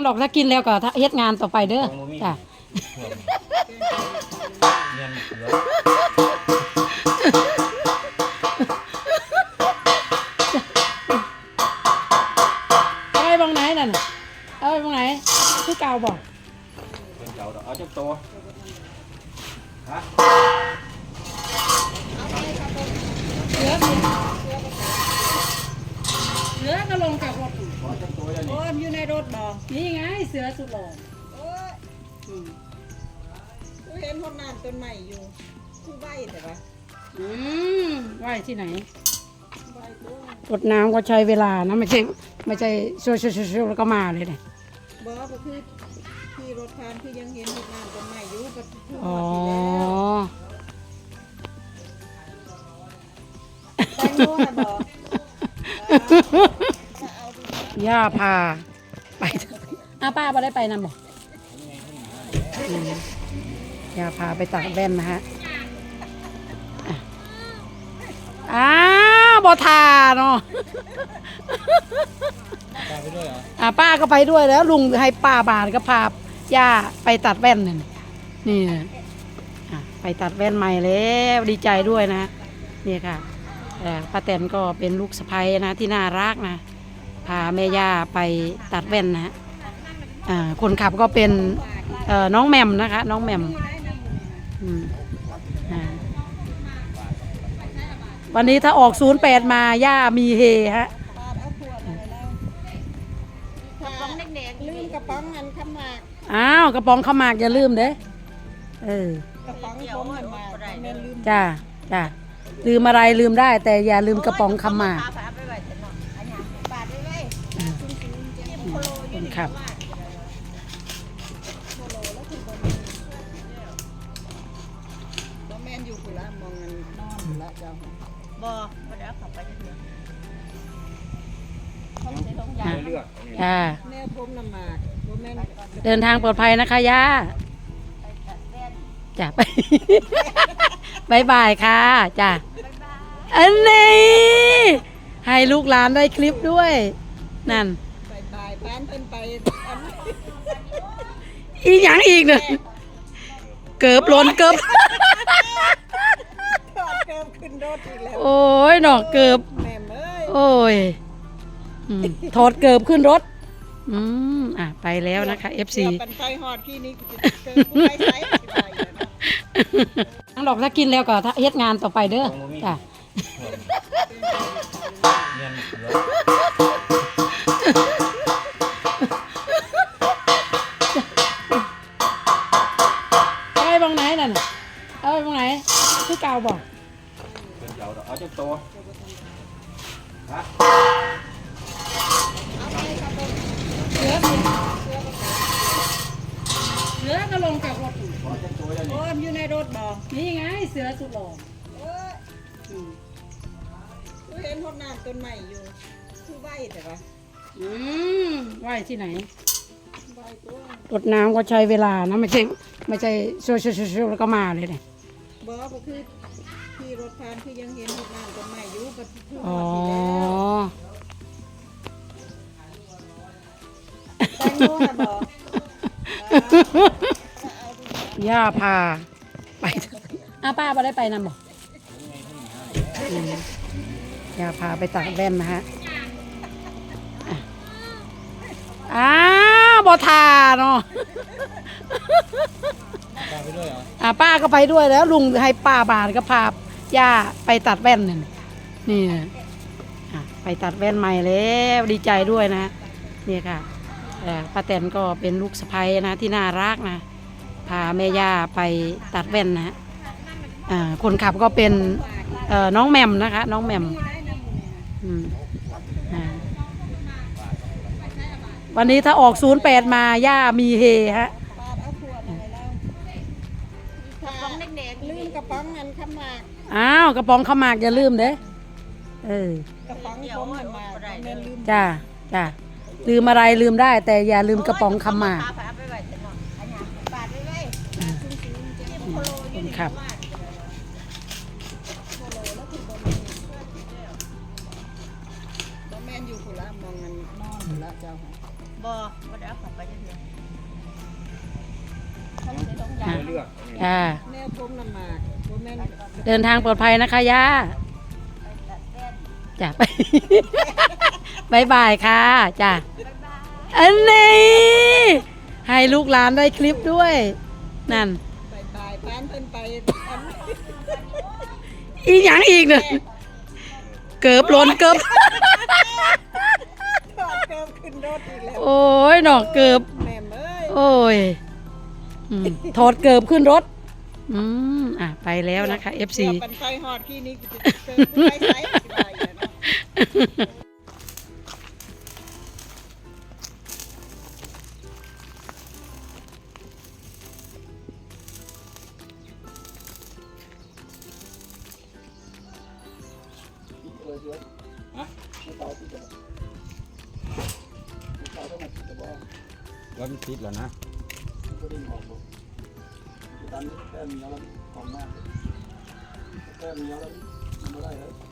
ทั้งดอกถ้ากินแล้วก็เฮ็ดงานต่อไปเด้อของบ่มีจ้ะเงินเหลือเอาไปบางไหนนั่นน่ะเอาไปบางไหนคือเก่าบอกเป็นเก่าดอกเอาจักตัวฮะ เหลือเหลือก็ลงจากรถเอาจักตัวอย่างโอ้นี้ยอยู่ในรถบ่นี่ไงเสือสุดหล่อโอ้ยอืมกูเห็นห้องน้ำต้นใหม่อยู่คือใบแต่ว่าอืมไหวที่ไหน ใบตัวรดน้ำก็ใช้เวลานะไม่ใช่ไม่ใช่ช่วยช่วยช่วยช่วยแล้วก็มาเลยเนี่ยบ่ก็คือที่รถผ่านคือยังเห็นห้องน้ำต้นใหม่อยู่ก็คือหอ๋ออดที่แล้วแตงโมน่ะบ่ ย่าพา ไปอาป้าไ่ได้ไปนำบอกอืมย่าพาไปตัดแว่นนะฮะอะอ้าวบอทาเนาะตามไปด้วยเหรออ่าป้าก็ไปด้วยแล้ว ลุงให้ป้าบาทก็พาย่าไปตัดแว่นนี่นี่อะไปตัดแว่นใหม่แล้วดีใจด้วยนะนี่ค่ะเอ่อ ป้าแตนก็เป็นลูกสะใภ้นะที่น่ารักนะ พาแม่ย่าไปตัดแว่นนะฮะอ่าคนขับก็เป็นเอ่อน้องแหมมนะคะ น้องแหมมอืมอ่าวันนี้ถ้าออก 08 มาย่ามีเฮฮะปาดเอาขวดอะไรแล้วกระป๋องแดงๆลืมกระป๋องอันขมาก อ้าวกระป๋องข้าวหมากอย่าลืมเด้เออกระป๋องผมมันมาแม่นลืมจ้าจ้า ลืมอะไรลืมได้ แต่อย่าลืมกระป๋องข้าวหมากปาดไปไว้แต่เนาะอันหยังปาดไปไว้อ่าคุณๆจะโคโลอคยู่นนี่ขับโคโลแล้วคุณบ่บ่แม่นอยู่พุ่นละมองกันนอนพุ่นละเจ้าบ่บ่ได้เอาเข้าไปจักเทื่อเขาใส่ถุงยางเลือกอันนี้จ้าแม่ผมน้ำหมากบ่แม่นเดินทางปลอดภัยนะคะย่าจ้าไปบายบายค่ะจ้า อันนี้ให้ลูกหลานได้คลิปด้วย นั่นบายบายบ้านเพิ่นไปอันนี้อีหยังอีกเนี่ยเกือบหล้นเกือบถอดเกิมขึ้นรถอีกแล้วโอ้ยหนอกเกือบแม่เอ้ยโอ้ยอืมถอดเกือบขึ้นรถ อืมอะไปแล้วนะคะ FC เกือบปันไปฮอดที่นี้เกิมผู้ไปไสสิไปอยู่นะ ทั้งดอกถ้ากินแล้วก็เฮ็ดงานต่อไปเด้อจ้ะเงิน เหลือเอาไปบางไหนนั่นน่ะเอาไปบางไหนคือเก่าบอกเป็นเก่าดอกเอาจักตัวฮะเหลือเหลือก็ลงจากรถเอาจักตัวอย่างนี้ โอ้ยอยู่ในรถบ่นี่ไงเสือสุดหล่อโอ้ยอืมกู เห็นห้องน้ำต้นใหม่อยู่ คือใบแต่ว่าอืมไหวที่ไหนใบตัวรดน้ำก็ใช้เวลานะไม่ใช่ไม่ใช่ช่วยช่วยช่วยช่วยแล้วก็มาเลยเนี่ยบ่ก็คือที่รถผ่านคือยังเห็นห้องน้ำต้นใหม่อยู่ก็คือฮอ๋ออดที่แล้วแตงโมน่ะบ่ย่าพาไปอาป้าไ่ได้ไปนำบอกอืม ย่าพาไปตัดแว่นนะฮะอะอ้าวบอทาเนาะตามไปด้วยเหรออ่าป้าก็ไปด้วยแล้ว ลุงให้ป้าบาทก็พาย่าไปตัดแว่นนี่นี่อะไปตัดแว่นใหม่แล้วดีใจด้วยนะนี่ค่ะเอ่อป้าแตนก็เป็นลูกสะใภ้นะที่น่ารักนะพาแม่ย่าไปตัดแว่นนะฮะอ่าคนขับก็เป็นเอ่อน้องแหมมนะคะ น้องแหมมอืมอ่า วันนี้ถ้าออก08มา ย่ามีเฮฮะปาดเอาขวดอะไรแล้วกระป๋องแดงๆลืมกระป๋องอันขมากอ้าว กระป๋องข้าวหมากอย่าลืมเด้เออกระป๋องผมมันมาแม่นลืมจ้าจ้าลืมอะไรลืมได้ แต่อย่าลืมกระป๋องข้าวหมากปาดไปไว้แต่เนาะอันหยังปาดไปไว้คนขับ นอยู่คนละมองกันนอนคนละเจ้าค่ะบ่บ่ได้เอาของไปเยอะค่ะแม่ผมนำมาผมแม่เดินทางปลอดภัยนะคะย่าจ้าไป บายบายค่ะจ้าอันนี้ให้ลูกหลานได้คลิปด้วย นั่น ไปตายบ้นเพิ่นไปอีหยังอีกเนี่ยเกือบล้นเกือบ ถอดเกิมขึ้นรถอีกแล้วโอ้ยหนอกเกือบแม่มเอ้ยโอ้ยอืมถอดเกือบขึ้นรถ อืมอะไปแล้วนะคะ FC เดี๋ยวปันไฟฮอดที่นี่กูจะเกิมไปไสสิไปอะเนาะ แล้วมันติดแล้วนะดันนี่แค่มียแล้วของหน้าแค่มียแล้วมันไม่ได้แล้ว